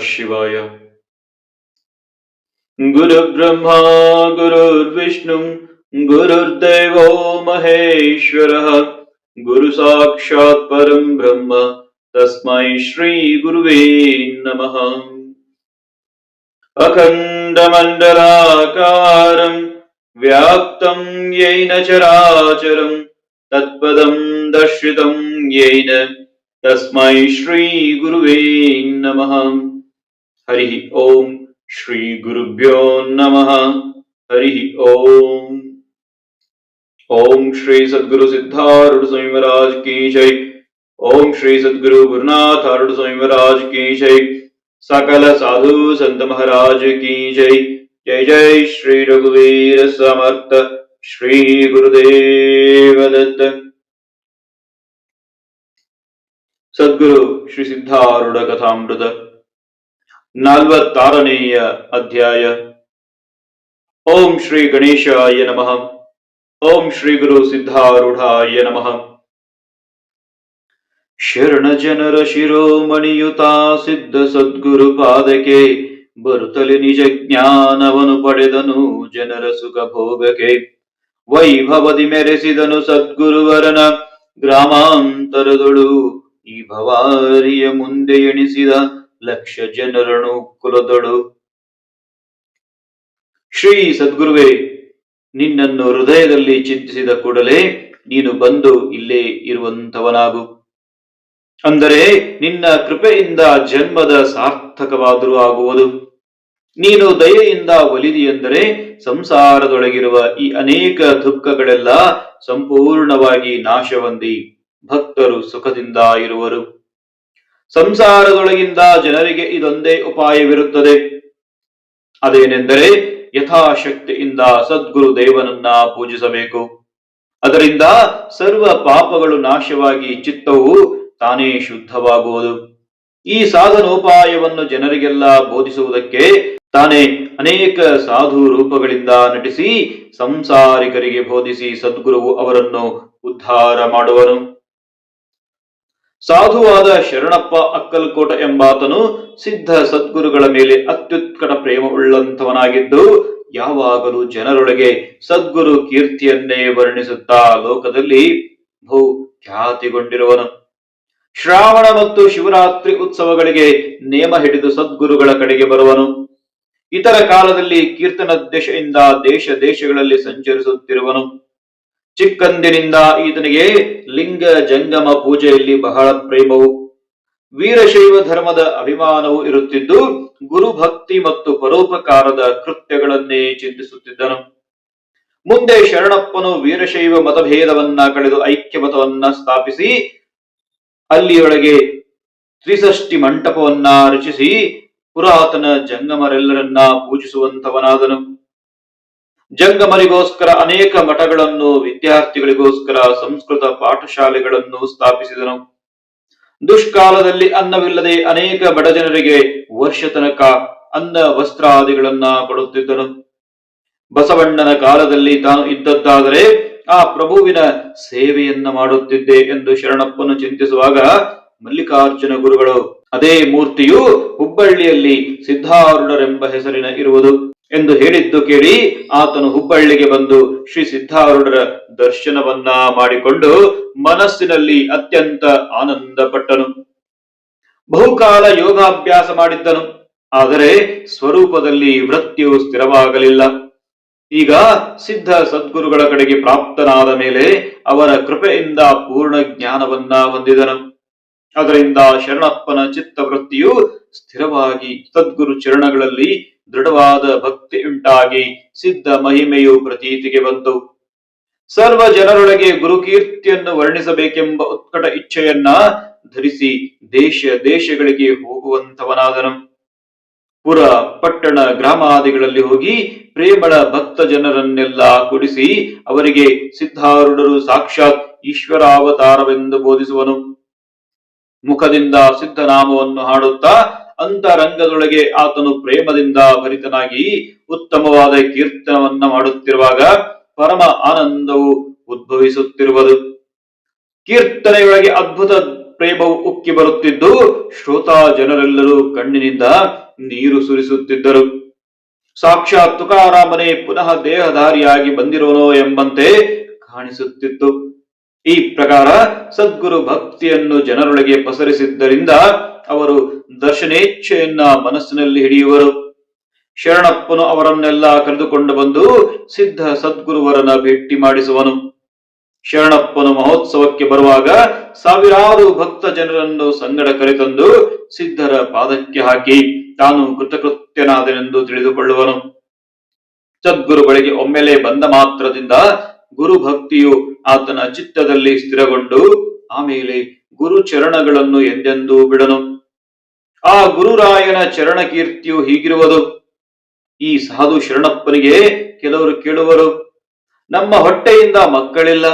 शिवाय। गुरुर्ब्रह्मा गुरुर्विष्णुं, गुरुर्देवो महेश्वरः। गुरुसाक्षात् परं ब्रह्म, तस्मै श्रीगुरुवे नमः। अखंडमंडलाकार व्याप्तं येन चराचरं, तत्पदं दर्शितं येन, तस्मै श्रीगुरुवे नमः। हरिः ॐ श्रीगुरुभ्यो नमः। हरिः ॐ ओम श्री सदगुरु सिद्धारूढ़ स्वामी महाराज की जय। ओम श्री सदगुरु गुरुनाथ आरूढ़ स्वामी महाराज की जय। सकल साधु संत महाराज की जय। जय जय श्री रघुवीर समर्थ श्री गुरुदेव दत्त सदगुरु श्री सिद्धारूढ़ कथामृत। ನಾಲ್ವತ್ತಾರನೆಯ ಅಧ್ಯಾಯ. ಓಂ ಶ್ರೀ ಗಣೇಶಾಯ ನಮಃ. ಓಂ ಶ್ರೀ ಗುರು ಸಿದ್ಧಾರೂಢಾಯ ನಮಃ. ಶರಣ ಜನರ ಶಿರೋಮಣಿಯುತಾ ಸಿದ್ಧ ಸದ್ಗುರು ಪಾದಕ್ಕೆ ಬರುತ್ತಲೆ ನಿಜ ಜ್ಞಾನವನು ಪಡೆದನು ಜನರ ಸುಖ ಭೋಗಕ್ಕೆ. ವೈಭವದಿ ಮೆರೆಸಿದನು ಸದ್ಗುರುವರನ ಗ್ರಾಮಾಂತರದೊಳು ಈ ಭವಾರಿಯ ಮುಂದೆ ಎಣಿಸಿದ ಲಕ್ಷ ಜನರನು ಕುಲದೊಳು ಶ್ರೀ ಸದ್ಗುರುವೆ, ನಿನ್ನನ್ನು ಹೃದಯದಲ್ಲಿ ಚಿಂತಿಸಿದ ಕೂಡಲೇ ನೀನು ಬಂದು ಇಲ್ಲೇ ಇರುವಂತವನಾಗು ಅಂದರೆ ನಿನ್ನ ಕೃಪೆಯಿಂದ ಜನ್ಮದ ಸಾರ್ಥಕವಾದರೂ ಆಗುವುದು. ನೀನು ದಯೆಯಿಂದ ಒಲಿದಿಯೆಂದರೆ ಸಂಸಾರದೊಳಗಿರುವ ಈ ಅನೇಕ ದುಃಖಗಳೆಲ್ಲ ಸಂಪೂರ್ಣವಾಗಿ ನಾಶವಂದಿ. ಭಕ್ತರು ಸುಖದಿಂದ ಇರುವರು. ಸಂಸಾರದೊಳಗಿಂದ ಜನರಿಗೆ ಇದೊಂದೇ ಉಪಾಯವಿರುತ್ತದೆ. ಅದೇನೆಂದರೆ ಯಥಾಶಕ್ತಿಯಿಂದ ಸದ್ಗುರು ದೇವನನ್ನ ಪೂಜಿಸಬೇಕು. ಅದರಿಂದ ಸರ್ವ ಪಾಪಗಳು ನಾಶವಾಗಿ ಚಿತ್ತವು ತಾನೇ ಶುದ್ಧವಾಗುವುದು. ಈ ಸಾಧನೋಪಾಯವನ್ನು ಜನರಿಗೆಲ್ಲ ಬೋಧಿಸುವುದಕ್ಕೆ ತಾನೇ ಅನೇಕ ಸಾಧು ರೂಪಗಳಿಂದ ನಟಿಸಿ ಸಂಸಾರಿಕರಿಗೆ ಬೋಧಿಸಿ ಸದ್ಗುರುವು ಅವರನ್ನು ಉದ್ಧಾರ ಮಾಡುವನು. ಸಾಧುವಾದ ಶರಣಪ್ಪ ಅಕ್ಕಲ್ಕೋಟ ಎಂಬಾತನು ಸಿದ್ಧ ಸದ್ಗುರುಗಳ ಮೇಲೆ ಅತ್ಯುತ್ಕಟ ಪ್ರೇಮವುಳ್ಳಂಥವನಾಗಿದ್ದು ಯಾವಾಗಲೂ ಜನರೊಳಗೆ ಸದ್ಗುರು ಕೀರ್ತಿಯನ್ನೇ ವರ್ಣಿಸುತ್ತಾ ಲೋಕದಲ್ಲಿ ಬಹು ಖ್ಯಾತಿಗೊಂಡಿರುವನು. ಶ್ರಾವಣ ಮತ್ತು ಶಿವರಾತ್ರಿ ಉತ್ಸವಗಳಿಗೆ ನೇಮ ಹಿಡಿದು ಸದ್ಗುರುಗಳ ಕಡೆಗೆ ಬರುವನು. ಇತರ ಕಾಲದಲ್ಲಿ ಕೀರ್ತನ ದಿಶೆಯಿಂದ ದೇಶ ದೇಶಗಳಲ್ಲಿ ಸಂಚರಿಸುತ್ತಿರುವನು. ಚಿಕ್ಕಂದಿನಿಂದ ಈತನಿಗೆ ಲಿಂಗ ಜಂಗಮ ಪೂಜೆಯಲ್ಲಿ ಬಹಳ ಪ್ರೇಮವು, ವೀರಶೈವ ಧರ್ಮದ ಅಭಿಮಾನವು ಇರುತ್ತಿದ್ದು, ಗುರುಭಕ್ತಿ ಮತ್ತು ಪರೋಪಕಾರದ ಕೃತ್ಯಗಳನ್ನೇ ಚಿಂತಿಸುತ್ತಿದ್ದನು. ಮುಂದೆ ಶರಣಪ್ಪನು ವೀರಶೈವ ಮತಭೇದವನ್ನ ಕಳೆದು ಐಕ್ಯ ಮತವನ್ನ ಸ್ಥಾಪಿಸಿ, ಅಲ್ಲಿಯೊಳಗೆ ತ್ರಿಸಷ್ಟಿ ಮಂಟಪವನ್ನ ರಚಿಸಿ, ಪುರಾತನ ಜಂಗಮರೆಲ್ಲರನ್ನ ಪೂಜಿಸುವಂತವನಾದನು. ಜಂಗಮರಿಗೋಸ್ಕರ ಅನೇಕ ಮಠಗಳನ್ನು, ವಿದ್ಯಾರ್ಥಿಗಳಿಗೋಸ್ಕರ ಸಂಸ್ಕೃತ ಪಾಠಶಾಲೆಗಳನ್ನು ಸ್ಥಾಪಿಸಿದನು. ದುಷ್ಕಾಲದಲ್ಲಿ ಅನ್ನವಿಲ್ಲದೆ ಅನೇಕ ಬಡ ಜನರಿಗೆ ವರ್ಷ ತನಕ ಅನ್ನ ವಸ್ತ್ರಾದಿಗಳನ್ನ ಕೊಡುತ್ತಿದ್ದನು. ಬಸವಣ್ಣನ ಕಾಲದಲ್ಲಿ ತಾನು ಇದ್ದದ್ದಾದರೆ ಆ ಪ್ರಭುವಿನ ಸೇವೆಯನ್ನ ಮಾಡುತ್ತಿದ್ದೆ ಎಂದು ಶರಣಪ್ಪನು ಚಿಂತಿಸುವಾಗ ಮಲ್ಲಿಕಾರ್ಜುನ ಗುರುಗಳು, ಅದೇ ಮೂರ್ತಿಯು ಹುಬ್ಬಳ್ಳಿಯಲ್ಲಿ ಸಿದ್ಧಾರೂಢರೆಂಬ ಹೆಸರಿನ ಇರುವುದು. ಎಂದು ಹೇಳಿದ್ದು ಕೇಳಿ ಆತನು ಹುಬ್ಬಳ್ಳಿಗೆ ಬಂದು ಶ್ರೀ ಸಿದ್ಧಾರೂಢರ ದರ್ಶನವನ್ನ ಮಾಡಿಕೊಂಡು ಮನಸ್ಸಿನಲ್ಲಿ ಅತ್ಯಂತ ಆನಂದ ಪಟ್ಟನು ಬಹುಕಾಲ ಯೋಗಾಭ್ಯಾಸ ಮಾಡಿದ್ದನು. ಆದರೆ ಸ್ವರೂಪದಲ್ಲಿ ವೃತ್ತಿಯು ಸ್ಥಿರವಾಗಲಿಲ್ಲ. ಈಗ ಸಿದ್ಧ ಸದ್ಗುರುಗಳ ಕಡೆಗೆ ಪ್ರಾಪ್ತನಾದ ಮೇಲೆ ಅವರ ಕೃಪೆಯಿಂದ ಪೂರ್ಣ ಜ್ಞಾನವನ್ನ ಹೊಂದಿದನು. ಅದರಿಂದ ಶರಣಪ್ಪನ ಚಿತ್ತವೃತ್ತಿಯು ಸ್ಥಿರವಾಗಿ ಸದ್ಗುರು ಚರಣಗಳಲ್ಲಿ ದೃಢವಾದ ಭಕ್ತಿ ಉಂಟಾಗಿ ಸಿದ್ಧ ಮಹಿಮೆಯು ಪ್ರತೀತಿಗೆ ಬಂತು. ಸರ್ವ ಜನರೊಳಗೆ ಗುರುಕೀರ್ತಿಯನ್ನು ವರ್ಣಿಸಬೇಕೆಂಬ ಉತ್ಕಟ ಇಚ್ಛೆಯನ್ನ ಧರಿಸಿ ದೇಶ ದೇಶಗಳಿಗೆ ಹೋಗುವಂತವನಾದನು ಪುರ, ಪಟ್ಟಣ, ಗ್ರಾಮಾದಿಗಳಲ್ಲಿ ಹೋಗಿ ಪ್ರೇಮಳ ಭಕ್ತ ಜನರನ್ನೆಲ್ಲ ಕೊಡಿಸಿ ಅವರಿಗೆ ಸಿದ್ಧಾರೂಢರು ಸಾಕ್ಷಾತ್ ಈಶ್ವರಾವತಾರವೆಂದು ಬೋಧಿಸುವನು. ಮುಖದಿಂದ ಸಿದ್ಧನಾಮವನ್ನು ಹಾಡುತ್ತಾ ಅಂತರಂಗದೊಳಗೆ ಆತನು ಪ್ರೇಮದಿಂದ ಭರಿತನಾಗಿ ಉತ್ತಮವಾದ ಕೀರ್ತನವನ್ನ ಮಾಡುತ್ತಿರುವಾಗ ಪರಮ ಆನಂದವು ಉದ್ಭವಿಸುತ್ತಿರುವುದು. ಕೀರ್ತನೆಯೊಳಗೆ ಅದ್ಭುತ ಪ್ರೇಮವು ಉಕ್ಕಿ ಬರುತ್ತಿದ್ದು ಶ್ರೋತಾ ಜನರೆಲ್ಲರೂ ಕಣ್ಣಿನಿಂದ ನೀರು ಸುರಿಸುತ್ತಿದ್ದರು. ಸಾಕ್ಷಾತ್ ತುಕಾರಾಮನೆ ಪುನಃ ದೇಹಧಾರಿಯಾಗಿ ಬಂದಿರೋನೋ ಎಂಬಂತೆ ಕಾಣಿಸುತ್ತಿತ್ತು. ಈ ಪ್ರಕಾರ ಸದ್ಗುರು ಭಕ್ತಿಯನ್ನು ಜನರೊಳಗೆ ಪಸರಿಸಿದ್ದರಿಂದ ಅವರು ದರ್ಶನೇಚ್ಛೆಯನ್ನ ಮನಸ್ಸಿನಲ್ಲಿ ಹಿಡಿಯುವರು. ಶರಣಪ್ಪನು ಅವರನ್ನೆಲ್ಲ ಕರೆದುಕೊಂಡು ಬಂದು ಸಿದ್ಧ ಸದ್ಗುರುವರನ್ನ ಭೇಟಿ ಮಾಡಿಸುವನು. ಶರಣಪ್ಪನು ಮಹೋತ್ಸವಕ್ಕೆ ಬರುವಾಗ ಸಾವಿರಾರು ಭಕ್ತ ಜನರನ್ನು ಸಂಗಡ ಕರೆತಂದು ಸಿದ್ಧರ ಪಾದಕ್ಕೆ ಹಾಕಿ ತಾನು ಕೃತಕೃತ್ಯನಾದನೆಂದು ತಿಳಿದುಕೊಳ್ಳುವನು. ಸದ್ಗುರುಗಳಿಗೆ ಒಮ್ಮೆಲೆ ಬಂದ ಮಾತ್ರದಿಂದ ಗುರು ಭಕ್ತಿಯು ಆತನ ಚಿತ್ತದಲ್ಲಿ ಸ್ಥಿರಗೊಂಡು ಆಮೇಲೆ ಗುರು ಚರಣಗಳನ್ನು ಎಂದೆಂದೂ ಬಿಡನು. ಆ ಗುರುರಾಯನ ಚರಣ ಕೀರ್ತಿಯು ಹೀಗಿರುವುದು. ಈ ಸಾಧು ಶರಣಪ್ಪನಿಗೆ ಕೆಲವರು ಕೇಳುವರು, ನಮ್ಮ ಹೊಟ್ಟೆಯಿಂದ ಮಕ್ಕಳಿಲ್ಲ,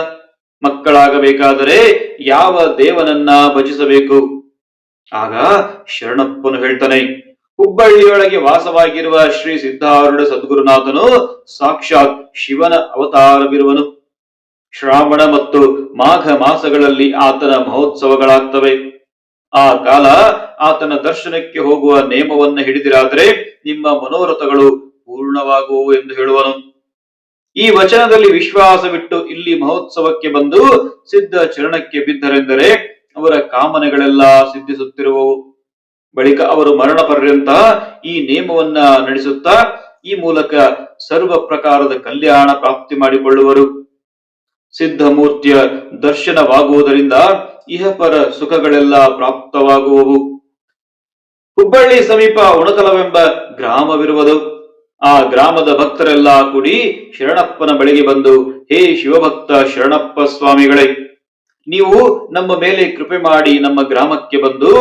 ಮಕ್ಕಳಾಗಬೇಕಾದರೆ ಯಾವ ದೇವನನ್ನ ಭಜಿಸಬೇಕು? ಆಗ ಶರಣಪ್ಪನು ಹೇಳ್ತಾನೆ ಹುಬ್ಬಳ್ಳಿಯೊಳಗೆ ವಾಸವಾಗಿರುವ ಶ್ರೀ ಸಿದ್ಧಾರೂಢ ಸದ್ಗುರುನಾಥನು ಸಾಕ್ಷಾತ್ ಶಿವನ ಅವತಾರವಿರುವನು. ಶ್ರಾವಣ ಮತ್ತು ಮಾಘ ಮಾಸಗಳಲ್ಲಿ ಆತನ ಮಹೋತ್ಸವಗಳಾಗ್ತವೆ. ಆ ಕಾಲ ಆತನ ದರ್ಶನಕ್ಕೆ ಹೋಗುವ ನೇಮವನ್ನು ಹಿಡಿದಿರಾದರೆ ನಿಮ್ಮ ಮನೋರಥಗಳು ಪೂರ್ಣವಾಗುವು ಎಂದು ಹೇಳುವನು. ಈ ವಚನದಲ್ಲಿ ವಿಶ್ವಾಸವಿಟ್ಟು ಇಲ್ಲಿ ಮಹೋತ್ಸವಕ್ಕೆ ಬಂದು ಸಿದ್ಧ ಚರಣಕ್ಕೆ ಬಿದ್ದರೆಂದರೆ ಅವರ ಕಾಮನೆಗಳೆಲ್ಲ ಸಿದ್ಧಿಸುತ್ತಿರುವವು. ಬಳಿಕ ಅವರು ಮರಣ ಪರ್ಯಂತ ಈ ನೇಮವನ್ನ ನಡೆಸುತ್ತಾ ಈ ಮೂಲಕ ಸರ್ವ ಪ್ರಕಾರದ ಕಲ್ಯಾಣ ಪ್ರಾಪ್ತಿ ಮಾಡಿಕೊಳ್ಳುವರು. ಸಿದ್ಧಮೂರ್ತಿಯ ದರ್ಶನವಾಗುವುದರಿಂದ ಇಹಪರ ಸುಖಗಳೆಲ್ಲ ಪ್ರಾಪ್ತವಾಗುವವು. ಹುಬ್ಬಳ್ಳಿ ಸಮೀಪ ಉಣಕಲವೆಂಬ ಗ್ರಾಮವಿರುವುದು. ಆ ಗ್ರಾಮದ ಭಕ್ತರೆಲ್ಲ ಕೂಡಿ ಶರಣಪ್ಪನ ಬಳಿಗೆ ಬಂದು, ಹೇ ಶಿವಭಕ್ತ ಶರಣಪ್ಪ ಸ್ವಾಮಿಗಳೇ, ನೀವು ನಮ್ಮ ಮೇಲೆ ಕೃಪೆ ಮಾಡಿ ನಮ್ಮ ಗ್ರಾಮಕ್ಕೆ ಬಂದು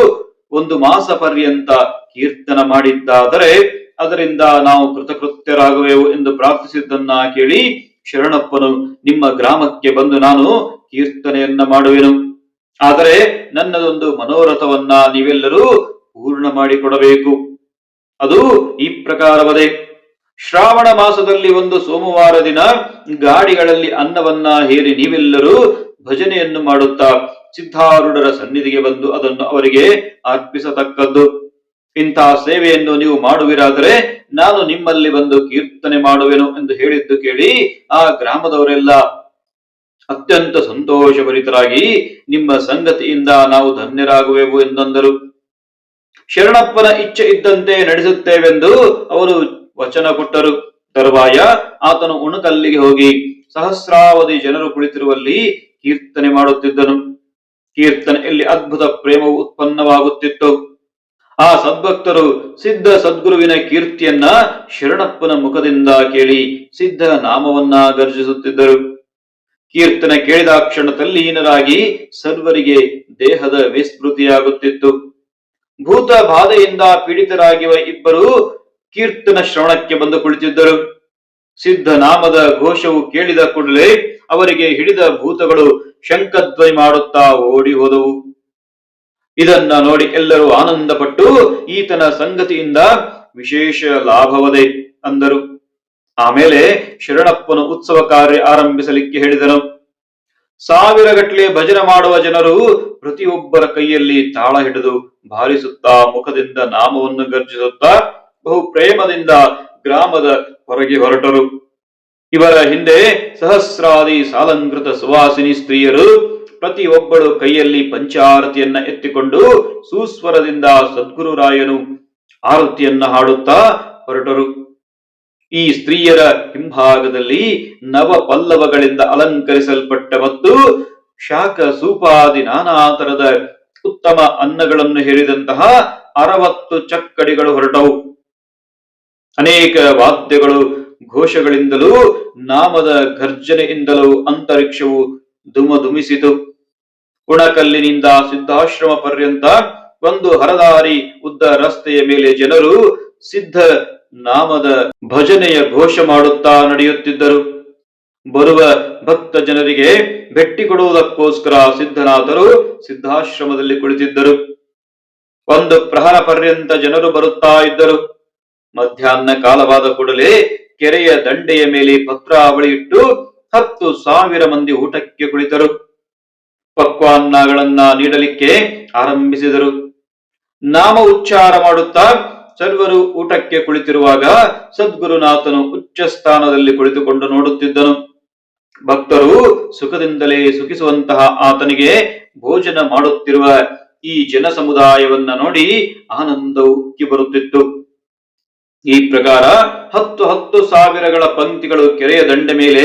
ಒಂದು ಮಾಸ ಪರ್ಯಂತ ಕೀರ್ತನ ಮಾಡಿದ್ದಾದರೆ ಅದರಿಂದ ನಾವು ಕೃತಕೃತ್ಯರಾಗುವೆವು ಎಂದು ಪ್ರಾರ್ಥಿಸಿದ್ದನ್ನ ಕೇಳಿ ಶರಣಪ್ಪನು, ನಿಮ್ಮ ಗ್ರಾಮಕ್ಕೆ ಬಂದು ನಾನು ಕೀರ್ತನೆಯನ್ನ ಮಾಡುವೆನು. ಆದರೆ ನನ್ನದೊಂದು ಮನೋರಥವನ್ನ ನೀವೆಲ್ಲರೂ ಪೂರ್ಣ ಮಾಡಿಕೊಡಬೇಕು. ಅದು ಈ ಪ್ರಕಾರವದೇ. ಶ್ರಾವಣ ಮಾಸದಲ್ಲಿ ಒಂದು ಸೋಮವಾರ ದಿನ ಗಾಡಿಗಳಲ್ಲಿ ಅನ್ನವನ್ನ ಹೇರಿ ನೀವೆಲ್ಲರೂ ಭಜನೆಯನ್ನು ಮಾಡುತ್ತಾ ಸಿದ್ಧಾರೂಢರ ಸನ್ನಿಧಿಗೆ ಬಂದು ಅದನ್ನು ಅವರಿಗೆ ಅರ್ಪಿಸತಕ್ಕದ್ದು. ಇಂತಹ ಸೇವೆಯನ್ನು ನೀವು ಮಾಡುವಿರಾದರೆ ನಾನು ನಿಮ್ಮಲ್ಲಿ ಬಂದು ಕೀರ್ತನೆ ಮಾಡುವೆನು ಎಂದು ಹೇಳಿದ್ದು ಕೇಳಿ ಆ ಗ್ರಾಮದವರೆಲ್ಲ ಅತ್ಯಂತ ಸಂತೋಷಭರಿತರಾಗಿ ನಿಮ್ಮ ಸಂಗತಿಯಿಂದ ನಾವು ಧನ್ಯರಾಗುವೆವು ಎಂದಂದರು. ಶರಣಪ್ಪನ ಇಚ್ಛೆ ಇದ್ದಂತೆ ನಡೆಸುತ್ತೇವೆಂದು ಅವರು ವಚನ ಕೊಟ್ಟರು. ತರುವಾಯ ಆತನು ಉಣಕಲ್ಲಿಗೆ ಹೋಗಿ ಸಹಸ್ರಾವಧಿ ಜನರು ಕುಳಿತಿರುವಲ್ಲಿ ಕೀರ್ತನೆ ಮಾಡುತ್ತಿದ್ದನು. ಕೀರ್ತನೆಯಲ್ಲಿ ಅದ್ಭುತ ಪ್ರೇಮವು ಉತ್ಪನ್ನವಾಗುತ್ತಿತ್ತು. ಆ ಸದ್ಭಕ್ತರು ಸಿದ್ಧ ಸದ್ಗುರುವಿನ ಕೀರ್ತಿಯನ್ನ ಶರಣಪ್ಪನ ಮುಖದಿಂದ ಕೇಳಿ ಸಿದ್ಧ ನಾಮವನ್ನ ಗರ್ಜಿಸುತ್ತಿದ್ದರು ಕೀರ್ತನೆ ಕೇಳಿದ ಕ್ಷಣ ತಲ್ಲೀನರಾಗಿ ಸರ್ವರಿಗೆ ದೇಹದ ವಿಸ್ಮೃತಿಯಾಗುತ್ತಿತ್ತು. ಭೂತ ಬಾಧೆಯಿಂದ ಪೀಡಿತರಾಗಿರುವ ಇಬ್ಬರು ಕೀರ್ತನ ಶ್ರವಣಕ್ಕೆ ಬಂದು ಕುಳಿತಿದ್ದರು. ಸಿದ್ಧ ನಾಮದ ಘೋಷವು ಕೇಳಿದ ಕೂಡಲೇ ಅವರಿಗೆ ಹಿಡಿದ ಭೂತಗಳು ಶಂಖಧ್ವನಿ ಮಾಡುತ್ತಾ ಓಡಿ ಹೋದವು. ಇದನ್ನ ನೋಡಿ ಎಲ್ಲರೂ ಆನಂದಪಟ್ಟು ಈತನ ಸಂಗತಿಯಿಂದ ವಿಶೇಷ ಲಾಭವದೆ ಅಂದರು. ಆಮೇಲೆ ಶರಣಪ್ಪನು ಉತ್ಸವ ಕಾರ್ಯ ಆರಂಭಿಸಲಿಕ್ಕೆ ಹೇಳಿದನು ಸಾವಿರ ಗಟ್ಟಲೆ ಭಜನೆ ಮಾಡುವ ಜನರು ಪ್ರತಿಯೊಬ್ಬರ ಕೈಯಲ್ಲಿ ತಾಳ ಹಿಡಿದು ಭಾರಿಸುತ್ತಾ ಮುಖದಿಂದ ನಾಮವನ್ನು ಗರ್ಜಿಸುತ್ತಾ ಬಹು ಪ್ರೇಮದಿಂದ ಗ್ರಾಮದ ಹೊರಗೆ ಹೊರಟರು. ಇವರ ಹಿಂದೆ ಸಹಸ್ರಾದಿ ಸಾಲಂಕೃತ ಸುವಾಸಿನಿ ಸ್ತ್ರೀಯರು ಪ್ರತಿಯೊಬ್ಬಳು ಕೈಯಲ್ಲಿ ಪಂಚಾರತಿಯನ್ನ ಎತ್ತಿಕೊಂಡು ಸುಸ್ವರದಿಂದ ಸದ್ಗುರುರಾಯನು ಆರತಿಯನ್ನ ಹಾಡುತ್ತಾ ಹೊರಟರು. ಈ ಸ್ತ್ರೀಯರ ಹಿಂಭಾಗದಲ್ಲಿ ನವ ಪಲ್ಲವಗಳಿಂದ ಅಲಂಕರಿಸಲ್ಪಟ್ಟ ಮತ್ತು ಶಾಖ ಸೂಪಾದಿ ನಾನಾ ತರದ ಉತ್ತಮ ಅನ್ನಗಳನ್ನು ಹೇರಿದಂತಹ ಅರವತ್ತು ಚಕ್ಕಡಿಗಳು ಹೊರಟವು. ಅನೇಕ ವಾದ್ಯಗಳು ಘೋಷಗಳಿಂದಲೂ, ನಾಮದ ಘರ್ಜನೆಯಿಂದಲೂ ಅಂತರಿಕ್ಷವು ದುಮದುಮಿಸಿತು ಉಣಕಲ್ಲಿನಿಂದ ಸಿದ್ಧಾಶ್ರಮ ಪರ್ಯಂತ ಒಂದು ಹರದಾರಿ ಉದ್ದ ರಸ್ತೆಯ ಮೇಲೆ ಜನರು ಸಿದ್ಧ ನಾಮದ ಭಜನೆಯ ಘೋಷ ಮಾಡುತ್ತಾ ನಡೆಯುತ್ತಿದ್ದರು. ಬರುವ ಭಕ್ತ ಜನರಿಗೆ ಭೆಟ್ಟಿ ಕೊಡುವುದಕ್ಕೋಸ್ಕರ ಸಿದ್ಧನಾಥರು ಸಿದ್ಧಾಶ್ರಮದಲ್ಲಿ ಕುಳಿತಿದ್ದರು. ಒಂದು ಪ್ರಹರ ಪರ್ಯಂತ ಜನರು ಬರುತ್ತಾ ಇದ್ದರು. ಮಧ್ಯಾಹ್ನ ಕಾಲವಾದ ಕೂಡಲೇ ಕೆರೆಯ ದಂಡೆಯ ಮೇಲೆ ಪತ್ರಾವಳಿ ಇಟ್ಟು ಹತ್ತು ಸಾವಿರ ಮಂದಿ ಊಟಕ್ಕೆ ಕುಳಿತರು. ಪಕ್ವಾನ್ನಗಳನ್ನ ನೀಡಲಿಕ್ಕೆ ಆರಂಭಿಸಿದರು. ನಾಮ ಉಚ್ಚಾರ ಮಾಡುತ್ತಾ ಸರ್ವರು ಊಟಕ್ಕೆ ಕುಳಿತಿರುವಾಗ ಸದ್ಗುರುನಾಥನು ಉಚ್ಚ ಸ್ಥಾನದಲ್ಲಿ ಕುಳಿತುಕೊಂಡು ನೋಡುತ್ತಿದ್ದನು. ಭಕ್ತರು ಸುಖದಿಂದಲೇ ಸುಖಿಸುವಂತಹ ಆತನಿಗೆ ಭೋಜನ ಮಾಡುತ್ತಿರುವ ಈ ಜನ ಸಮುದಾಯವನ್ನ ನೋಡಿ ಆನಂದವು ಉಕ್ಕಿ ಬರುತ್ತಿತ್ತು. ಈ ಪ್ರಕಾರ ಹತ್ತು ಹತ್ತು ಸಾವಿರಗಳ ಪಂಕ್ತಿಗಳು ಕೆರೆಯ ದಂಡೆ ಮೇಲೆ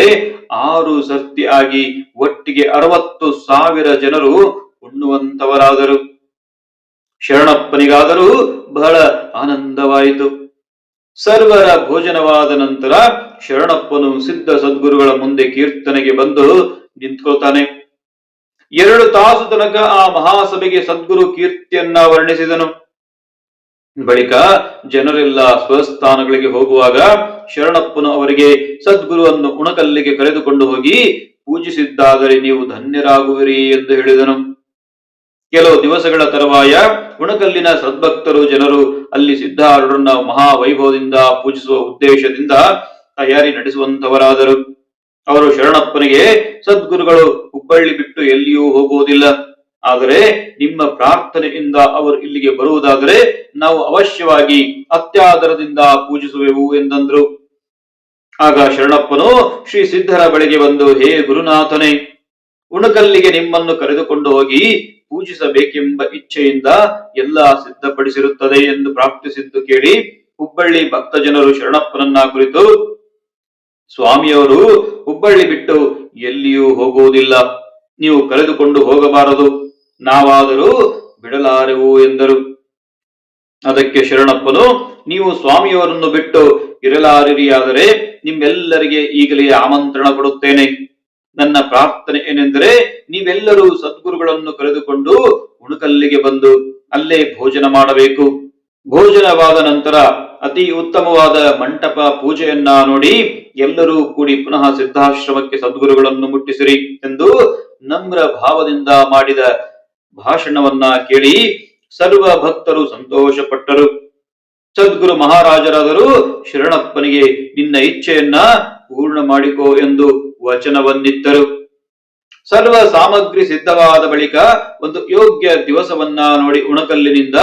ಆರು ಸರ್ತಿ ಆಗಿ ಒಟ್ಟಿಗೆ ಅರವತ್ತು ಸಾವಿರ ಜನರು ಉಣ್ಣುವಂತವರಾದರು ಶರಣಪ್ಪನಿಗಾದರೂ ಬಹಳ ಆನಂದವಾಯಿತು. ಸರ್ವರ ಭೋಜನವಾದ ನಂತರ ಶರಣಪ್ಪನು ಸಿದ್ಧ ಸದ್ಗುರುಗಳ ಮುಂದೆ ಕೀರ್ತನೆಗೆ ಬಂದು ನಿಂತ್ಕೊಳ್ತಾನೆ. ಎರಡು ತಾಸು ತನಕ ಆ ಮಹಾಸಭೆಗೆ ಸದ್ಗುರು ಕೀರ್ತಿಯನ್ನ ವರ್ಣಿಸಿದನು. ಬಳಿಕ ಜನರೆಲ್ಲ ಸ್ವಸ್ಥಾನಗಳಿಗೆ ಹೋಗುವಾಗ ಶರಣಪ್ಪನ ಅವರಿಗೆ, ಸದ್ಗುರುವನ್ನು ಉಣಕಲ್ಲಿಗೆ ಕರೆದುಕೊಂಡು ಹೋಗಿ ಪೂಜಿಸಿದ್ದಾದರೆ ನೀವು ಧನ್ಯರಾಗುವಿರಿ ಎಂದು ಹೇಳಿದನು. ಕೆಲವು ದಿವಸಗಳ ತರುವಾಯ ಉಣಕಲ್ಲಿನ ಸದ್ಭಕ್ತರು ಜನರು ಅಲ್ಲಿ ಸಿದ್ಧಾರೂಢರನ್ನ ಮಹಾವೈಭವದಿಂದ ಪೂಜಿಸುವ ಉದ್ದೇಶದಿಂದ ತಯಾರಿ ನಡೆಸುವಂತವರಾದರು ಅವರು ಶರಣಪ್ಪನಿಗೆ, ಸದ್ಗುರುಗಳು ಹುಬ್ಬಳ್ಳಿ ಬಿಟ್ಟು ಎಲ್ಲಿಯೂ ಹೋಗುವುದಿಲ್ಲ. ಆದರೆ ನಿಮ್ಮ ಪ್ರಾರ್ಥನೆಯಿಂದ ಅವರು ಇಲ್ಲಿಗೆ ಬರುವುದಾದರೆ ನಾವು ಅವಶ್ಯವಾಗಿ ಅತ್ಯಾದರದಿಂದ ಪೂಜಿಸುವೆವು ಎಂದಂದ್ರು. ಆಗ ಶರಣಪ್ಪನು ಶ್ರೀ ಸಿದ್ಧರ ಬಳಿಗೆ ಬಂದು, ಹೇ ಗುರುನಾಥನೇ, ಉಣಕಲ್ಲಿಗೆ ನಿಮ್ಮನ್ನು ಕರೆದುಕೊಂಡು ಹೋಗಿ ಪೂಜಿಸಬೇಕೆಂಬ ಇಚ್ಛೆಯಿಂದ ಎಲ್ಲ ಸಿದ್ಧಪಡಿಸಿರುತ್ತದೆ ಎಂದು ಪ್ರಾರ್ಥಿಸಿದ್ದು ಕೇಳಿ ಹುಬ್ಬಳ್ಳಿ ಭಕ್ತ ಜನರು ಶರಣಪ್ಪನನ್ನ ಕುರಿತು, ಸ್ವಾಮಿಯವರು ಹುಬ್ಬಳ್ಳಿ ಬಿಟ್ಟು ಎಲ್ಲಿಯೂ ಹೋಗುವುದಿಲ್ಲ. ನೀವು ಕರೆದುಕೊಂಡು ಹೋಗಬಾರದು. ನಾವಾದರೂ ಬಿಡಲಾರೆವು ಎಂದರು. ಅದಕ್ಕೆ ಶರಣಪ್ಪನು, ನೀವು ಸ್ವಾಮಿಯವರನ್ನು ಬಿಟ್ಟು ಇರಲಾರಿರಿಯಾದರೆ ನಿಮ್ಮೆಲ್ಲರಿಗೆ ಈಗಲೇ ಆಮಂತ್ರಣ ಕೊಡುತ್ತೇನೆ. ನನ್ನ ಪ್ರಾರ್ಥನೆ ಏನೆಂದರೆ, ನೀವೆಲ್ಲರೂ ಸದ್ಗುರುಗಳನ್ನು ಕರೆದುಕೊಂಡು ಉಣಕಲ್ಲಿಗೆ ಬಂದು ಅಲ್ಲೇ ಭೋಜನ ಮಾಡಬೇಕು. ಭೋಜನವಾದ ನಂತರ ಅತಿ ಉತ್ತಮವಾದ ಮಂಟಪ ಪೂಜೆಯನ್ನ ನೋಡಿ ಎಲ್ಲರೂ ಕೂಡಿ ಪುನಃ ಸಿದ್ಧಾಶ್ರಮಕ್ಕೆ ಸದ್ಗುರುಗಳನ್ನು ಮುಟ್ಟಿಸಿರಿ ಎಂದು ನಮ್ರ ಭಾವದಿಂದ ಮಾಡಿದ ಭಾಷಣವನ್ನ ಕೇಳಿ ಸರ್ವ ಭಕ್ತರು ಸಂತೋಷಪಟ್ಟರು. ಸದ್ಗುರು ಮಹಾರಾಜರಾದರೂ ಶರಣಪ್ಪನಿಗೆ ನಿನ್ನ ಇಚ್ಛೆಯನ್ನ ಪೂರ್ಣ ಮಾಡಿಕೋ ಎಂದು ವಚನವನ್ನಿತ್ತರು. ಸರ್ವ ಸಾಮಗ್ರಿ ಸಿದ್ಧವಾದ ಬಳಿಕ ಒಂದು ಯೋಗ್ಯ ದಿವಸವನ್ನ ನೋಡಿ ಉಣಕಲ್ಲಿನಿಂದ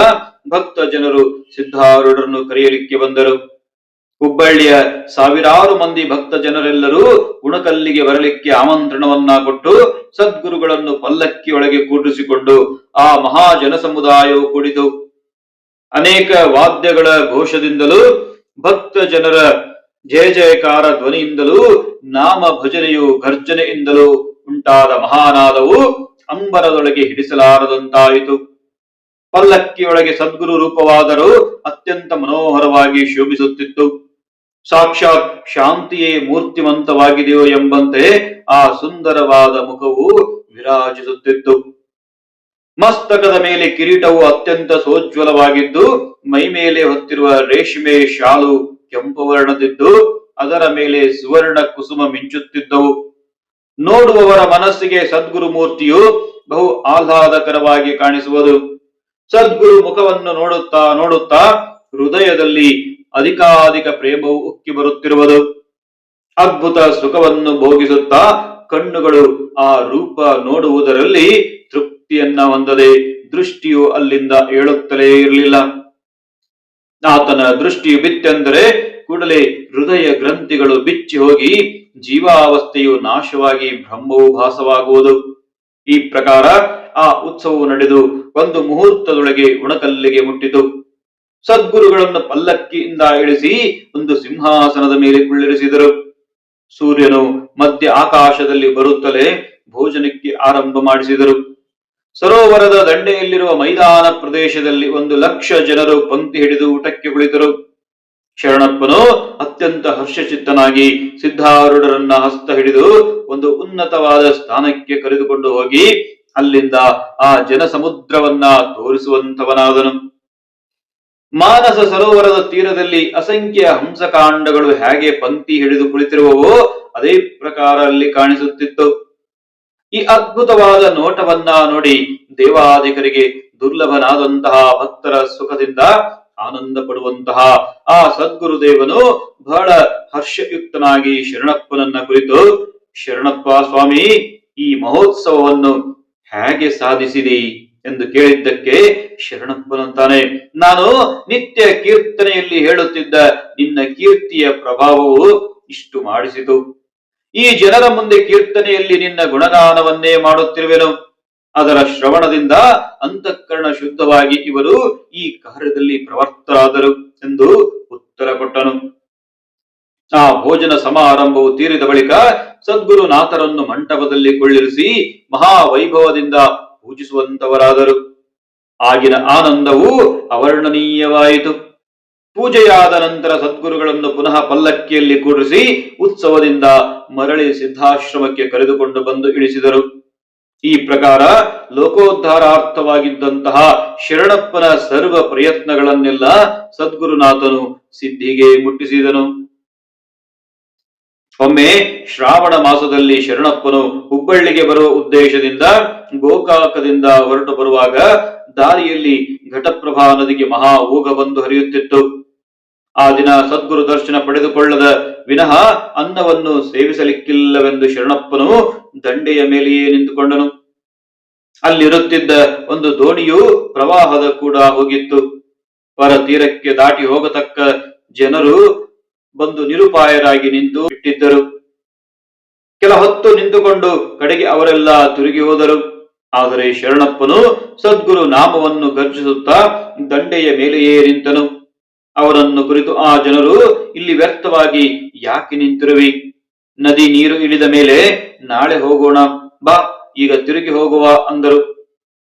ಭಕ್ತ ಜನರು ಸಿದ್ಧಾರೂಢರನ್ನು ಕರೆಯಲಿಕ್ಕೆ ಬಂದರು. ಹುಬ್ಬಳ್ಳಿಯ ಸಾವಿರಾರು ಮಂದಿ ಭಕ್ತ ಜನರೆಲ್ಲರೂ ಉಣಕಲ್ಲಿಗೆ ಬರಲಿಕ್ಕೆ ಆಮಂತ್ರಣವನ್ನ ಕೊಟ್ಟು ಸದ್ಗುರುಗಳನ್ನು ಪಲ್ಲಕ್ಕಿಯೊಳಗೆ ಕೂಡಿಸಿಕೊಂಡು ಆ ಮಹಾಜನ ಸಮುದಾಯವು ಕೂಡಿತು ಅನೇಕ ವಾದ್ಯಗಳ ಘೋಷದಿಂದಲೂ ಭಕ್ತ ಜನರ ಜಯ ಜಯಕಾರ ಧ್ವನಿಯಿಂದಲೂ ನಾಮ ಭಜನೆಯು ಗರ್ಜನೆಯಿಂದಲೂ ಉಂಟಾದ ಮಹಾನಾದವು ಅಂಬರದೊಳಗೆ ಹಿಡಿಸಲಾರದಂತಾಯಿತು. ಪಲ್ಲಕ್ಕಿಯೊಳಗೆ ಸದ್ಗುರು ರೂಪವಾದರೂ ಅತ್ಯಂತ ಮನೋಹರವಾಗಿ ಶೋಭಿಸುತ್ತಿತ್ತು. ಸಾಕ್ಷಾತ್ ಶಾಂತಿಯೇ ಮೂರ್ತಿವಂತವಾಗಿದೆಯೋ ಎಂಬಂತೆ ಆ ಸುಂದರವಾದ ಮುಖವು ವಿರಾಜಿಸುತ್ತಿತ್ತು. ಮಸ್ತಕದ ಮೇಲೆ ಕಿರೀಟವು ಅತ್ಯಂತ ಸೋಜ್ವಲವಾಗಿದ್ದು, ಮೈ ಮೇಲೆ ಹೊತ್ತಿರುವ ರೇಷ್ಮೆ ಶಾಲು ಕೆಂಪು ವರ್ಣದಿದ್ದು ಅದರ ಮೇಲೆ ಸುವರ್ಣ ಕುಸುಮ ಮಿಂಚುತ್ತಿದ್ದವು. ನೋಡುವವರ ಮನಸ್ಸಿಗೆ ಸದ್ಗುರು ಮೂರ್ತಿಯು ಬಹು ಆಹ್ಲಾದಕರವಾಗಿ ಕಾಣಿಸುವುದು. ಸದ್ಗುರು ಮುಖವನ್ನು ನೋಡುತ್ತಾ ನೋಡುತ್ತಾ ಹೃದಯದಲ್ಲಿ ಅಧಿಕಾಧಿಕ ಪ್ರೇಮವು ಉಕ್ಕಿ ಬರುತ್ತಿರುವುದು. ಅದ್ಭುತ ಸುಖವನ್ನು ಭೋಗಿಸುತ್ತಾ ಕಣ್ಣುಗಳು ಆ ರೂಪ ನೋಡುವುದರಲ್ಲಿ ತೃಪ್ತಿಯನ್ನ ಹೊಂದದೆ ದೃಷ್ಟಿಯು ಅಲ್ಲಿಂದ ಏಳುತ್ತಲೇ ಇರಲಿಲ್ಲ. ಆತನ ದೃಷ್ಟಿಯು ಬಿತ್ತೆಂದರೆ ಕೂಡಲೇ ಹೃದಯ ಗ್ರಂಥಿಗಳು ಬಿಚ್ಚಿ ಹೋಗಿ ಜೀವಾವಸ್ಥೆಯು ನಾಶವಾಗಿ ಬ್ರಹ್ಮವು ಭಾಸವಾಗುವುದು. ಈ ಪ್ರಕಾರ ಆ ಉತ್ಸವವು ನಡೆದು ಒಂದು ಮುಹೂರ್ತದೊಳಗೆ ಉಣಕಲ್ಲಿಗೆ ಮುಟ್ಟಿತು. ಸದ್ಗುರುಗಳನ್ನು ಪಲ್ಲಕ್ಕಿಯಿಂದ ಇಳಿಸಿ ಒಂದು ಸಿಂಹಾಸನದ ಮೇಲೆ ಕುಳ್ಳಿರಿಸಿದರು. ಸೂರ್ಯನು ಮಧ್ಯ ಆಕಾಶದಲ್ಲಿ ಬರುತ್ತಲೇ ಭೋಜನಕ್ಕೆ ಆರಂಭ ಮಾಡಿಸಿದರು. ಸರೋವರದ ದಂಡೆಯಲ್ಲಿರುವ ಮೈದಾನ ಪ್ರದೇಶದಲ್ಲಿ ಒಂದು ಲಕ್ಷ ಜನರು ಪಂಕ್ತಿ ಹಿಡಿದು ಊಟಕ್ಕೆ ಕುಳಿತರು. ಶರಣಪ್ಪನು ಅತ್ಯಂತ ಹರ್ಷಚಿತ್ತನಾಗಿ ಸಿದ್ಧಾರೂಢರನ್ನ ಹಸ್ತ ಹಿಡಿದು ಒಂದು ಉನ್ನತವಾದ ಸ್ಥಾನಕ್ಕೆ ಕರೆದುಕೊಂಡು ಹೋಗಿ ಅಲ್ಲಿಂದ ಆ ಜನ ಸಮುದ್ರವನ್ನ ತೋರಿಸುವಂತವನಾದನು ಮಾನಸ ಸರೋವರದ ತೀರದಲ್ಲಿ ಅಸಂಖ್ಯ ಹಂಸಕಾಂಡಗಳು ಹೇಗೆ ಪಂಕ್ತಿ ಹಿಡಿದು ಕುಳಿತಿರುವವೋ ಅದೇ ಪ್ರಕಾರ ಅಲ್ಲಿ ಕಾಣಿಸುತ್ತಿತ್ತು. ಈ ಅದ್ಭುತವಾದ ನೋಟವನ್ನ ನೋಡಿ ದೇವಾದಿಕರಿಗೆ ದುರ್ಲಭನಾದಂತಹ ಭಕ್ತರ ಸುಖದಿಂದ ಆನಂದ ಪಡುವಂತಹ ಆ ಸದ್ಗುರುದೇವನು ಬಹಳ ಹರ್ಷಯುಕ್ತನಾಗಿ ಶರಣಪ್ಪನನ್ನ ಕುರಿತು, ಶರಣಪ್ಪ ಸ್ವಾಮಿ, ಈ ಮಹೋತ್ಸವವನ್ನು ಹೇಗೆ ಸಾಧಿಸಿದಿ? ಎಂದು ಕೇಳಿದ್ದಕ್ಕೆ ಶರಣಪ್ಪನಂತಾನೆ, ನಾನು ನಿತ್ಯ ಕೀರ್ತನೆಯಲ್ಲಿ ಹೇಳುತ್ತಿದ್ದ ನಿನ್ನ ಕೀರ್ತಿಯ ಪ್ರಭಾವವು ಇಷ್ಟು ಮಾಡಿಸಿತು. ಈ ಜನರ ಮುಂದೆ ಕೀರ್ತನೆಯಲ್ಲಿ ನಿನ್ನ ಗುಣಗಾನವನ್ನೇ ಮಾಡುತ್ತಿರುವೆನು. ಅದರ ಶ್ರವಣದಿಂದ ಅಂತಃಕರಣ ಶುದ್ಧವಾಗಿ ಇವರು ಈ ಕಾರ್ಯದಲ್ಲಿ ಪ್ರವರ್ತರಾದರು ಎಂದು ಉತ್ತರ ಕೊಟ್ಟನು. ಆ ಭೋಜನ ಸಮಾರಂಭವು ತೀರಿದ ಬಳಿಕ ಸದ್ಗುರುನಾಥರನ್ನು ಮಂಟಪದಲ್ಲಿ ಕೊಳ್ಳಿರಿಸಿ ಮಹಾವೈಭವದಿಂದ ಪೂಜಿಸುವಂತವರಾದರು. ಆಗಿನ ಆನಂದವು ಅವರ್ಣನೀಯವಾಯಿತು. ಪೂಜೆಯಾದ ನಂತರ ಸದ್ಗುರುಗಳನ್ನು ಪುನಃ ಪಲ್ಲಕ್ಕಿಯಲ್ಲಿ ಕೂಡಿಸಿ ಉತ್ಸವದಿಂದ ಮರಳಿ ಸಿದ್ಧಾಶ್ರಮಕ್ಕೆ ಕರೆದುಕೊಂಡು ಬಂದು ಇಳಿಸಿದರು. ಈ ಪ್ರಕಾರ ಲೋಕೋದ್ಧಾರಾರ್ಥವಾಗಿದ್ದಂತಹ ಶರಣಪ್ಪನ ಸರ್ವ ಪ್ರಯತ್ನಗಳನ್ನೆಲ್ಲ ಸದ್ಗುರುನಾಥನು ಸಿದ್ಧಿಗೆ ಮುಟ್ಟಿಸಿದನು. ಒಮ್ಮೆ ಶ್ರಾವಣ ಮಾಸದಲ್ಲಿ ಶರಣಪ್ಪನು ಹುಬ್ಬಳ್ಳಿಗೆ ಬರುವ ಉದ್ದೇಶದಿಂದ ಗೋಕಾಕದಿಂದ ಹೊರಟು ಬರುವಾಗ ದಾರಿಯಲ್ಲಿ ಘಟಪ್ರಭಾ ನದಿಗೆ ಮಹಾ ಊಗ ಬಂದು ಹರಿಯುತ್ತಿತ್ತು. ಆ ದಿನ ಸದ್ಗುರು ದರ್ಶನ ಪಡೆದುಕೊಳ್ಳದ ವಿನಃ ಅನ್ನವನ್ನು ಸೇವಿಸಲಿಕ್ಕಿಲ್ಲವೆಂದು ಶರಣಪ್ಪನು ದಂಡೆಯ ಮೇಲೆಯೇ ನಿಂತುಕೊಂಡನು. ಅಲ್ಲಿರುತ್ತಿದ್ದ ಒಂದು ದೋಣಿಯು ಪ್ರವಾಹದ ಕೂಡ ಹೋಗಿತ್ತು. ಹೊರ ತೀರಕ್ಕೆ ದಾಟಿ ಹೋಗತಕ್ಕ ಜನರು ಬಂದು ನಿರುಪಾಯರಾಗಿ ನಿಂತು ಇಟ್ಟಿದ್ದರು. ಕೆಲ ಹೊತ್ತು ನಿಂತುಕೊಂಡು ಕಡೆಗೆ ಅವರೆಲ್ಲ ತಿರುಗಿ ಹೋದರು. ಆದರೆ ಶರಣಪ್ಪನು ಸದ್ಗುರು ನಾಮವನ್ನು ಗರ್ಜಿಸುತ್ತಾ ದಂಡೆಯ ಮೇಲೆಯೇ ನಿಂತನು. ಅವರನ್ನು ಕುರಿತು ಆ ಜನರು, ಇಲ್ಲಿ ವ್ಯರ್ಥವಾಗಿ ಯಾಕೆ ನಿಂತಿರುವಿ? ನದಿ ನೀರು ಇಳಿದ ಮೇಲೆ ನಾಳೆ ಹೋಗೋಣ. ಬಾ, ಈಗ ತಿರುಗಿ ಹೋಗುವ, ಅಂದರು.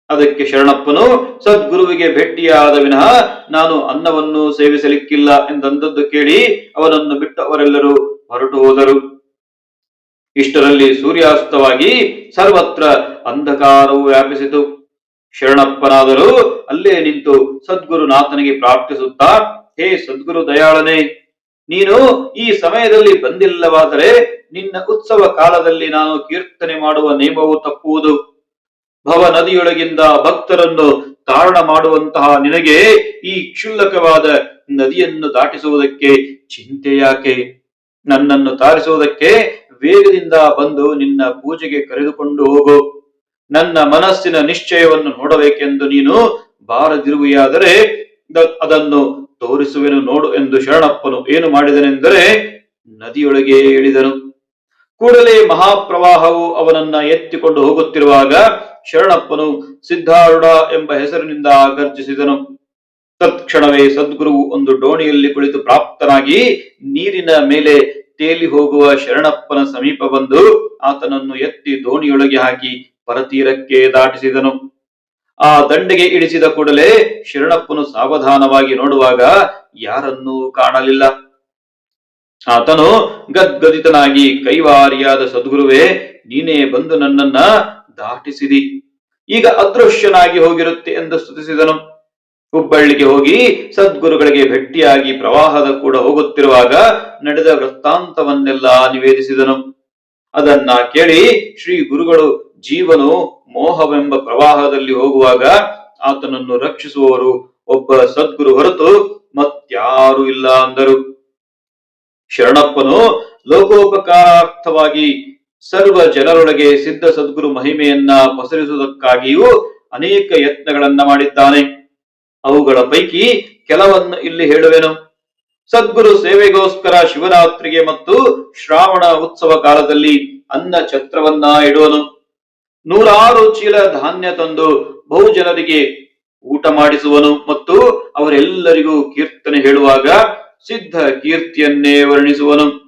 ಅದಕ್ಕೆ ಶರಣಪ್ಪನು, ಸದ್ಗುರುವಿಗೆ ಭೇಟಿಯಾದ ವಿನಃ, ನಾನು ಅನ್ನವನ್ನು ಸೇವಿಸಲಿಕ್ಕಿಲ್ಲ ಎಂದಂದದ್ದು ಕೇಳಿ ಅವನನ್ನು ಬಿಟ್ಟು ಅವರೆಲ್ಲರೂ ಹೊರಟು ಹೋದರು. ಇಷ್ಟರಲ್ಲಿ ಸೂರ್ಯಾಸ್ತವಾಗಿ ಸರ್ವತ್ರ ಅಂಧಕಾರವು ವ್ಯಾಪಿಸಿತು. ಶರಣಪ್ಪನಾದರೂ ಅಲ್ಲೇ ನಿಂತು ಸದ್ಗುರುನಾಥನಿಗೆ ಪ್ರಾರ್ಥಿಸುತ್ತಾ, ಹೇ ಸದ್ಗುರು ದಯಾಳನೇ, ನೀನು ಈ ಸಮಯದಲ್ಲಿ ಬಂದಿಲ್ಲವಾದರೆ ನಿನ್ನ ಉತ್ಸವ ಕಾಲದಲ್ಲಿ ನಾನು ಕೀರ್ತನೆ ಮಾಡುವ ನಿಯಮವು ತಪ್ಪುವುದು. ಭವ ನದಿಯೊಳಗಿಂದ ಭಕ್ತರನ್ನು ತಾರಣ ಮಾಡುವಂತಹ ನಿನಗೆ ಈ ಕ್ಷುಲ್ಲಕವಾದ ನದಿಯನ್ನು ದಾಟಿಸುವುದಕ್ಕೆ ಚಿಂತೆ ಯಾಕೆ? ನನ್ನನ್ನು ತಾರಿಸುವುದಕ್ಕೆ ವೇಗದಿಂದ ಬಂದು ನಿನ್ನ ಪೂಜೆಗೆ ಕರೆದುಕೊಂಡು ಹೋಗು. ನನ್ನ ಮನಸ್ಸಿನ ನಿಶ್ಚಯವನ್ನು ನೋಡಬೇಕೆಂದು ನೀನು ಬಾರದಿರುವೆಯಾದರೆ ಅದನ್ನು ತೋರಿಸುವೆನು ನೋಡು ಎಂದು ಶರಣಪ್ಪನು ಏನು ಮಾಡಿದನೆಂದರೆ ನದಿಯೊಳಗೆ ಇಳಿದನು. ಕೂಡಲೇ ಮಹಾಪ್ರವಾಹವು ಅವನನ್ನ ಎತ್ತಿಕೊಂಡು ಹೋಗುತ್ತಿರುವಾಗ ಶರಣಪ್ಪನು ಸಿದ್ಧಾರೂಢ ಎಂಬ ಹೆಸರಿನಿಂದ ಗರ್ಜಿಸಿದನು. ತತ್ಕ್ಷಣವೇ ಸದ್ಗುರುವು ಒಂದು ಡೋಣಿಯಲ್ಲಿ ಕುಳಿತು ಪ್ರಾಪ್ತನಾಗಿ ನೀರಿನ ಮೇಲೆ ತೇಲಿ ಹೋಗುವ ಶರಣಪ್ಪನ ಸಮೀಪ ಬಂದು ಆತನನ್ನು ಎತ್ತಿ ದೋಣಿಯೊಳಗೆ ಹಾಕಿ ಪರತೀರಕ್ಕೆ ದಾಟಿಸಿದನು. ಆ ದಂಡೆಗೆ ಇಳಿಸಿದ ಕೂಡಲೇ ಶರಣಪ್ಪನು ಸಾವಧಾನವಾಗಿ ನೋಡುವಾಗ ಯಾರನ್ನೂ ಕಾಣಲಿಲ್ಲ. ಆತನು ಗದ್ಗದಿತನಾಗಿ ಕೈವಾರಿಯಾದ ಸದ್ಗುರುವೇ, ನೀನೇ ಬಂದು ನನ್ನನ್ನ ದಾಟಿಸಿದಿ. ಈಗ ಅದೃಶ್ಯನಾಗಿ ಹೋಗಿರುತ್ತೆ ಎಂದು ಸ್ತುತಿಸಿದನು. ಹುಬ್ಬಳ್ಳಿಗೆ ಹೋಗಿ ಸದ್ಗುರುಗಳಿಗೆ ಭೆಟ್ಟಿಯಾಗಿ ಪ್ರವಾಹದ ಕೂಡ ಹೋಗುತ್ತಿರುವಾಗ ನಡೆದ ವೃತ್ತಾಂತವನ್ನೆಲ್ಲ ನಿವೇದಿಸಿದನು. ಅದನ್ನ ಕೇಳಿ ಶ್ರೀ ಗುರುಗಳು ಜೀವನು ಮೋಹವೆಂಬ ಪ್ರವಾಹದಲ್ಲಿ ಹೋಗುವಾಗ ಆತನನ್ನು ರಕ್ಷಿಸುವವರು ಒಬ್ಬ ಸದ್ಗುರು ಹೊರತು ಮತ್ಯಾರು ಇಲ್ಲ ಅಂದರು. ಶರಣಪ್ಪನು ಲೋಕೋಪಕಾರಾರ್ಥವಾಗಿ ಸರ್ವ ಜನರೊಳಗೆ ಸಿದ್ಧ ಸದ್ಗುರು ಮಹಿಮೆಯನ್ನ ಪಸರಿಸುವುದಕ್ಕಾಗಿಯೂ ಅನೇಕ ಯತ್ನಗಳನ್ನ ಮಾಡಿದ್ದಾನೆ. ಅವುಗಳ ಪೈಕಿ ಕೆಲವನ್ನು ಇಲ್ಲಿ ಹೇಳುವೆನು. ಸದ್ಗುರು ಸೇವೆಗೋಸ್ಕರ ಶಿವರಾತ್ರಿಗೆ ಮತ್ತು ಶ್ರಾವಣ ಉತ್ಸವ ಕಾಲದಲ್ಲಿ ಅನ್ನ ಛತ್ರವನ್ನ ಇಡುವನು. ನೂರಾರು ಚೀಲ ಧಾನ್ಯ ತಂದು ಬಹುಜನರಿಗೆ ಊಟ ಮಾಡಿಸುವನು ಮತ್ತು ಅವರೆಲ್ಲರಿಗೂ ಕೀರ್ತನೆ ಹೇಳುವಾಗ ಸಿದ್ಧ ಕೀರ್ತಿಯನ್ನೇ ವರ್ಣಿಸುವನು.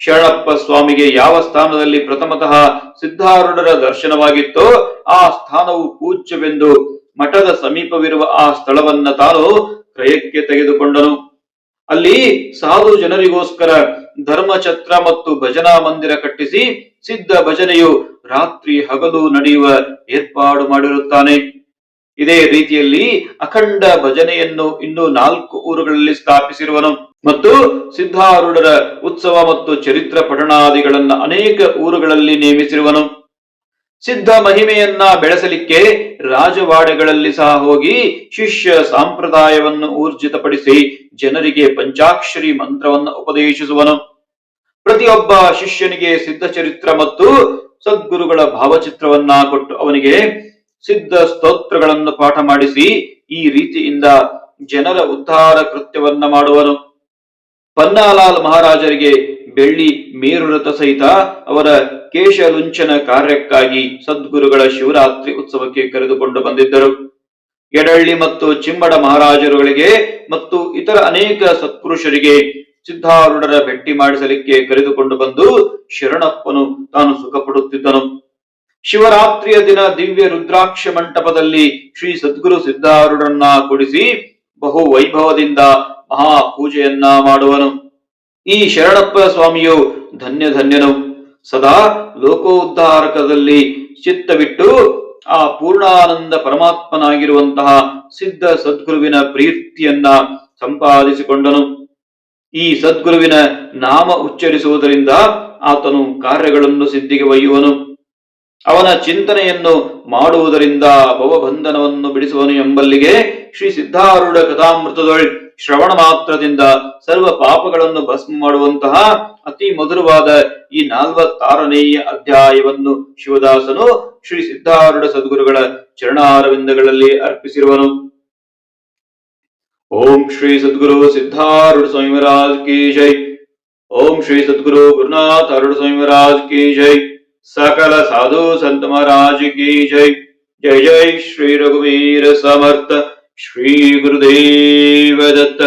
ಶರಣಪ್ಪ ಸ್ವಾಮಿಗೆ ಯಾವ ಸ್ಥಾನದಲ್ಲಿ ಪ್ರಥಮತಃ ಸಿದ್ಧಾರೂಢರ ದರ್ಶನವಾಗಿತ್ತೋ ಆ ಸ್ಥಾನವು ಪೂಜ್ಯವೆಂದು ಮಠದ ಸಮೀಪವಿರುವ ಆ ಸ್ಥಳವನ್ನ ತಾನು ಕ್ರಯಕ್ಕೆ ತೆಗೆದುಕೊಂಡನು. ಅಲ್ಲಿ ಸಾಧು ಜನರಿಗೋಸ್ಕರ ಧರ್ಮಛತ್ರ ಮತ್ತು ಭಜನಾ ಮಂದಿರ ಕಟ್ಟಿಸಿ ಸಿದ್ಧ ಭಜನೆಯು ರಾತ್ರಿ ಹಗಲು ನಡೆಯುವ ಏರ್ಪಾಡು ಮಾಡಿರುತ್ತಾನೆ. ಇದೇ ರೀತಿಯಲ್ಲಿ ಅಖಂಡ ಭಜನೆಯನ್ನು ಇನ್ನು ನಾಲ್ಕು ಊರುಗಳಲ್ಲಿ ಸ್ಥಾಪಿಸಿರುವನು. ಮತ್ತು ಸಿದ್ಧಾರೂಢರ ಉತ್ಸವ ಮತ್ತು ಚರಿತ್ರ ಪಠಣಾದಿಗಳನ್ನು ಅನೇಕ ಊರುಗಳಲ್ಲಿ ನೇಮಿಸಿರುವನು. ಸಿದ್ಧ ಮಹಿಮೆಯನ್ನ ಬೆಳೆಸಲಿಕ್ಕೆ ರಾಜವಾಡೆಗಳಲ್ಲಿ ಸಹ ಹೋಗಿ ಶಿಷ್ಯ ಸಾಂಪ್ರದಾಯವನ್ನು ಊರ್ಜಿತಪಡಿಸಿ ಜನರಿಗೆ ಪಂಚಾಕ್ಷರಿ ಮಂತ್ರವನ್ನು ಉಪದೇಶಿಸುವನು. ಪ್ರತಿಯೊಬ್ಬ ಶಿಷ್ಯನಿಗೆ ಸಿದ್ಧ ಚರಿತ್ರ ಮತ್ತು ಸದ್ಗುರುಗಳ ಭಾವಚಿತ್ರವನ್ನ ಕೊಟ್ಟು ಅವನಿಗೆ ಸಿದ್ಧ ಸ್ತೋತ್ರಗಳನ್ನು ಪಾಠ ಮಾಡಿಸಿ ಈ ರೀತಿಯಿಂದ ಜನರ ಉದ್ಧಾರ ಕೃತ್ಯವನ್ನ ಮಾಡುವನು. ಪನ್ನಾಲಾಲ್ ಮಹಾರಾಜರಿಗೆ ಬೆಳ್ಳಿ ಮೇರುರಥ ಸಹಿತ ಅವರ ಕೇಶಲುಂಚನ ಕಾರ್ಯಕ್ಕಾಗಿ ಸದ್ಗುರುಗಳ ಶಿವರಾತ್ರಿ ಉತ್ಸವಕ್ಕೆ ಕರೆದುಕೊಂಡು ಬಂದಿದ್ದರು. ಎಡಳ್ಳಿ ಮತ್ತು ಚಿಮ್ಮಡ ಮಹಾರಾಜರುಗಳಿಗೆ ಮತ್ತು ಇತರ ಅನೇಕ ಸತ್ಪುರುಷರಿಗೆ ಸಿದ್ಧಾರೂಢರ ಭೇಟಿ ಮಾಡಿಸಲಿಕ್ಕೆ ಕರೆದುಕೊಂಡು ಬಂದು ಶರಣಪ್ಪನು ತಾನು ಸುಖಪಡುತ್ತಿದ್ದನು. ಶಿವರಾತ್ರಿಯ ದಿನ ದಿವ್ಯ ರುದ್ರಾಕ್ಷ ಮಂಟಪದಲ್ಲಿ ಶ್ರೀ ಸದ್ಗುರು ಸಿದ್ಧಾರೂಢನ್ನ ಕೊಡಿಸಿ ಬಹು ವೈಭವದಿಂದ ಮಹಾ ಪೂಜೆಯನ್ನ ಮಾಡುವನು. ಈ ಶರಣಪ್ಪ ಸ್ವಾಮಿಯು ಧನ್ಯ ಧನ್ಯನು. ಸದಾ ಲೋಕೋದ್ಧಾರಕದಲ್ಲಿ ಚಿತ್ತವಿಟ್ಟು ಆ ಪೂರ್ಣಾನಂದ ಪರಮಾತ್ಮನಾಗಿರುವಂತಹ ಸಿದ್ಧ ಸದ್ಗುರುವಿನ ಪ್ರೀತಿಯನ್ನ ಸಂಪಾದಿಸಿಕೊಂಡನು. ಈ ಸದ್ಗುರುವಿನ ನಾಮ ಉಚ್ಚರಿಸುವುದರಿಂದ ಆತನು ಕಾರ್ಯಗಳನ್ನು ಸಿದ್ಧಿಗೆ ಒಯ್ಯುವನು. ಅವನ ಚಿಂತನೆಯನ್ನು ಮಾಡುವುದರಿಂದ ಭವಬಂಧನವನ್ನು ಬಿಡಿಸುವನು ಎಂಬಲ್ಲಿಗೆ ಶ್ರೀ ಸಿದ್ಧಾರೂಢ ಕಥಾಮೃತದೊಳ್ ಶ್ರವಣ ಮಾತ್ರದಿಂದ ಸರ್ವ ಪಾಪಗಳನ್ನು ಭಸ್ಮ ಮಾಡುವಂತಹ ಅತಿ ಮಧುರವಾದ ಈ ನಾಲ್ವತ್ತಾರನೆಯ ಅಧ್ಯಾಯವನ್ನು ಶಿವದಾಸನು ಶ್ರೀ ಸಿದ್ಧಾರೂಢ ಸದ್ಗುರುಗಳ ಚರಣಾರವಿಂದಗಳಲ್ಲಿ ಅರ್ಪಿಸಿರುವನು. ಓಂ ಶ್ರೀ ಸದ್ಗುರು ಸಿದ್ಧಾರೂಢ ಸ್ವಾಮಿ ಮಹಾರಾಜ್ ಕಿ ಜೈ. ಓಂ ಶ್ರೀ ಸದ್ಗುರು ಗುರುನಾಥ ಅರುಣ ಸ್ವಾಮಿ ಮಹಾರಾಜ್ ಕಿ ಜೈ. सकल साधु संत महाराज की जय जय जय श्री रघुवीर समर्थ श्री गुरुदेव दत्त